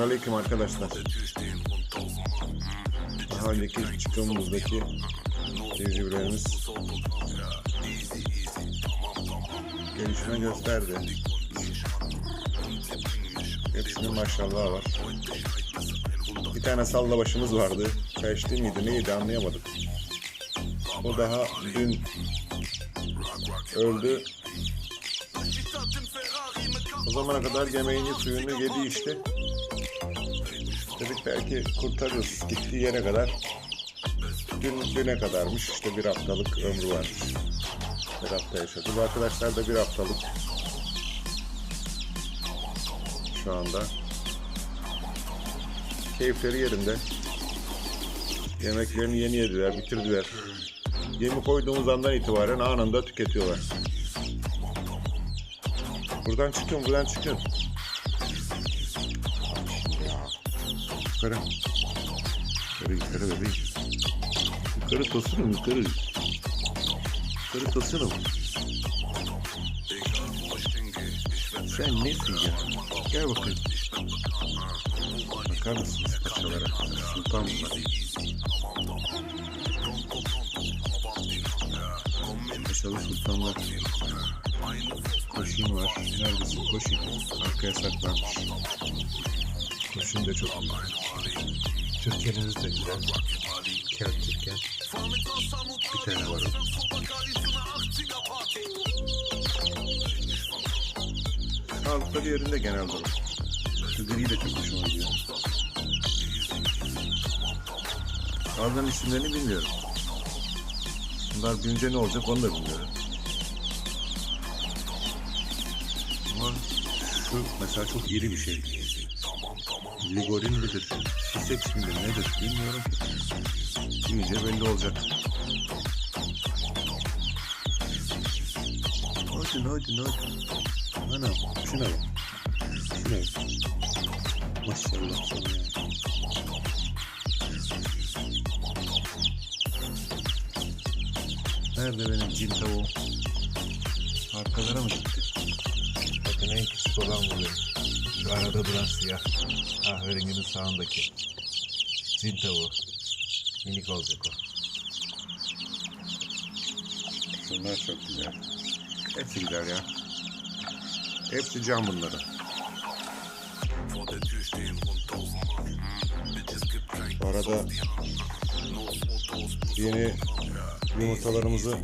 Selamünaleyküm arkadaşlar. Daha önceki çıkımımızdaki tecrübelerimiz gelişme gösterdi. Hepsinin maşallahı var. Bir tane salla başımız vardı. Peşti miydi neydi anlayamadık. O daha dün öldü. O zamana kadar yemeğini suyunu yedi işte. Dedik belki kurtarırız gittiği yere kadar. Dün düne kadarmış işte bir haftalık ömrü varmış. Bir hafta yaşadı. Bu arkadaşlar da bir haftalık. Şu anda. Keyifleri yerinde. Yemeklerini yeni yediler, bitirdiler. Yemi koyduğumuz andan itibaren anında tüketiyorlar. Buradan çıkın, buradan çıkın. Yukarı. Yukarı, yukarı bebeğim. Yukarı tosunum, yukarı. Yukarı tosunum. Sen nesin ya? Gel bakayım. Bakar mısınız paçalara? Sultan bunlar. Paçalı sultanlar. Koşun var. Neredesin koşun? Arkaya saklanmış. Koşun da çok iyi. Türkiye'niz de güzel. Kel Türkiye. Bir tane var. Sağlıkları yerinde genelde o. Şu gri de çok hoşuma gidiyor. Bazılarının isimlerini bilmiyorum. Bunlar büyünce ne olacak onu da bilmiyorum. Ama şu mesela çok iri bir şey. Ligorin midir? Sisek midir? Nedir? Bilmiyorum. Büyüyünce belli olacak. Hadi hadi hadi. Anam şuna bak. Şuna bak. Maşallah sana ya. Nerede benim cin tavuğum? Arkalara mı gitti? Bakın en küçük olan bu benim. Arada duran siyah. Kahverenginin sağındaki. Cin tavuğu. Minik olacak o. Bunlar çok güzel. Hepsi güzel ya. Hepsi can bunları. Bu arada yeni yumurtalarımızı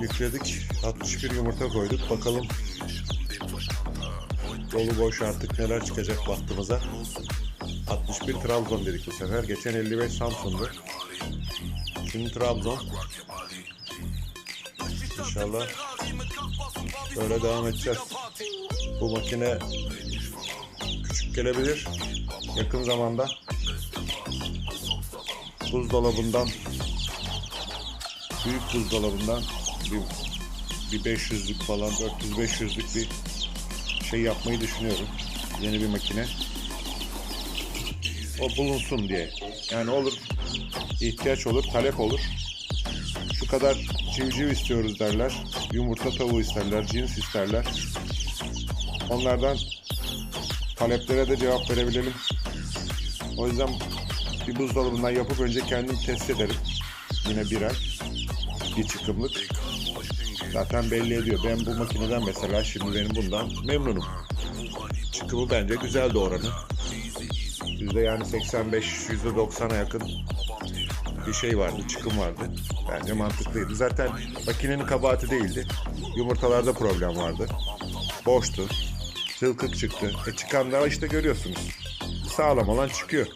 yükledik. 61 yumurta koyduk. Bakalım dolu boş artık neler çıkacak baktığımıza. 61 Trabzon dedik bu sefer. Geçen 55 Samsun'du. Şimdi Trabzon. İnşallah böyle devam edeceğiz. Bu makine küçük gelebilir. Yakın zamanda buzdolabından büyük buzdolabından bir, bir 500'lük falan 400-500'lük bir şey yapmayı düşünüyorum. Yeni bir makine. O bulunsun diye. Yani olur ihtiyaç olur, talep olur. Şu kadar civciv istiyoruz derler. Yumurta tavuğu isterler, cins isterler. Onlardan taleplere de cevap verebilelim. O yüzden bir buzdolabından yapıp önce kendim test ederim. Yine bir ay. Bir çıkımlık. Zaten belli ediyor. Ben bu makineden mesela şimdi benim bundan memnunum. Çıkımı bence güzel de oranı. Yüzde yani 85, yüzde 90'a yakın bir şey vardı, çıkım vardı. Bence mantıklıydı. Zaten makinenin kabahati değildi. Yumurtalarda problem vardı. Boştu. Zılkık çıktı. E çıkan da işte görüyorsunuz. Sağlam olan çıkıyor.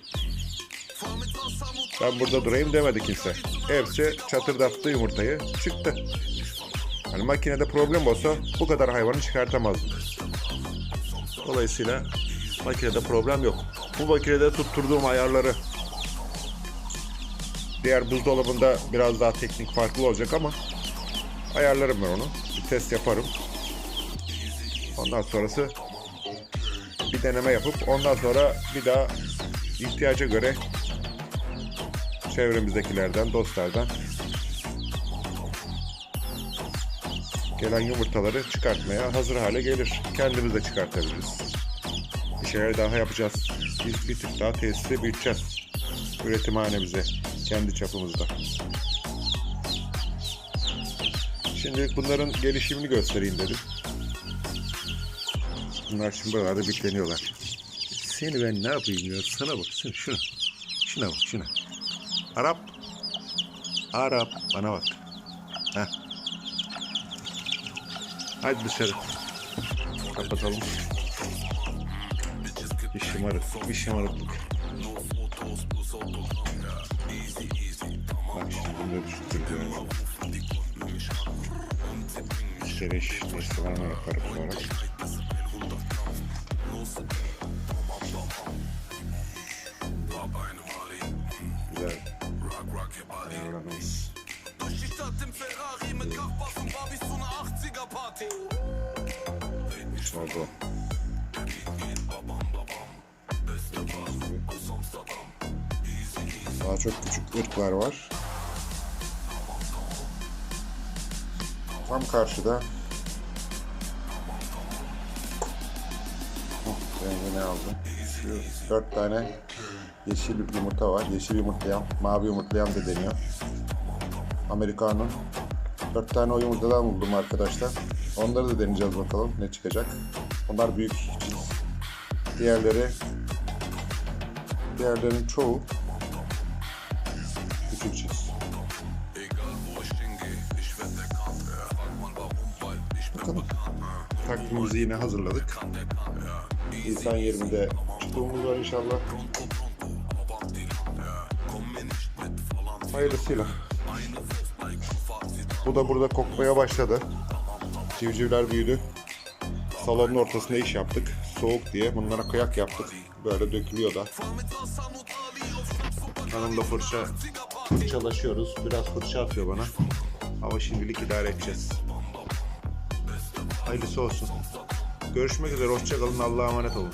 Ben burada durayım demedi kimse. Hepsi çatırdattı yumurtayı. Çıktı. Hani makinede problem olsa bu kadar hayvanı çıkartamazdı. Dolayısıyla makinede problem yok. Bu makinede tutturduğum ayarları diğer buzdolabında biraz daha teknik farklı olacak ama ayarlarım ben onu. Bir test yaparım. Ondan sonrası bir deneme yapıp ondan sonra bir daha ihtiyaca göre çevremizdekilerden, dostlardan gelen yumurtaları çıkartmaya hazır hale gelir. Kendimiz de çıkartabiliriz. şeyler daha yapacağız. Biz bir tık daha tesisi büyüteceğiz. Üretimhanemize, kendi çapımızda. Şimdi bunların gelişimini göstereyim dedim. Bunlar şimdi buralarda bitleniyorlar. Seni ben ne yapayım ya? Sana bak, sen şuna. Şuna bak, şuna. Arap. Arap. Bana bak. Heh. Hadi dışarı. Kapatalım. Bir şımarık, bir şımarıklık. Bak şimdi bunları düşürtüyorum. Sereş restoranı yaparım sonra. Oldu. Daha çok küçük ırklar var. Tam karşıda Hah, rengini aldım. Şu dört tane yeşil yumurta var. Yeşil yumurtlayan, mavi yumurtlayan da deniyor. Amerikanın. Dört tane o yumurtadan buldum arkadaşlar. Onları da deneyeceğiz bakalım ne çıkacak. Onlar büyük cins. Diğerleri diğerlerinin çoğu küçük bin Bakalım. Takvimimizi yine hazırladık. Nisan 20'de çıktığımız var inşallah. Hayırlısıyla. Bu da burada kokmaya başladı. Civcivler büyüdü. Salonun ortasında iş yaptık. Soğuk diye bunlara kıyak yaptık. Böyle dökülüyor da. Hanımla fırça fırçalaşıyoruz. Biraz fırça atıyor bana. Ama şimdilik idare edeceğiz. Hayırlısı olsun. Görüşmek üzere. Hoşçakalın. Allah'a emanet olun.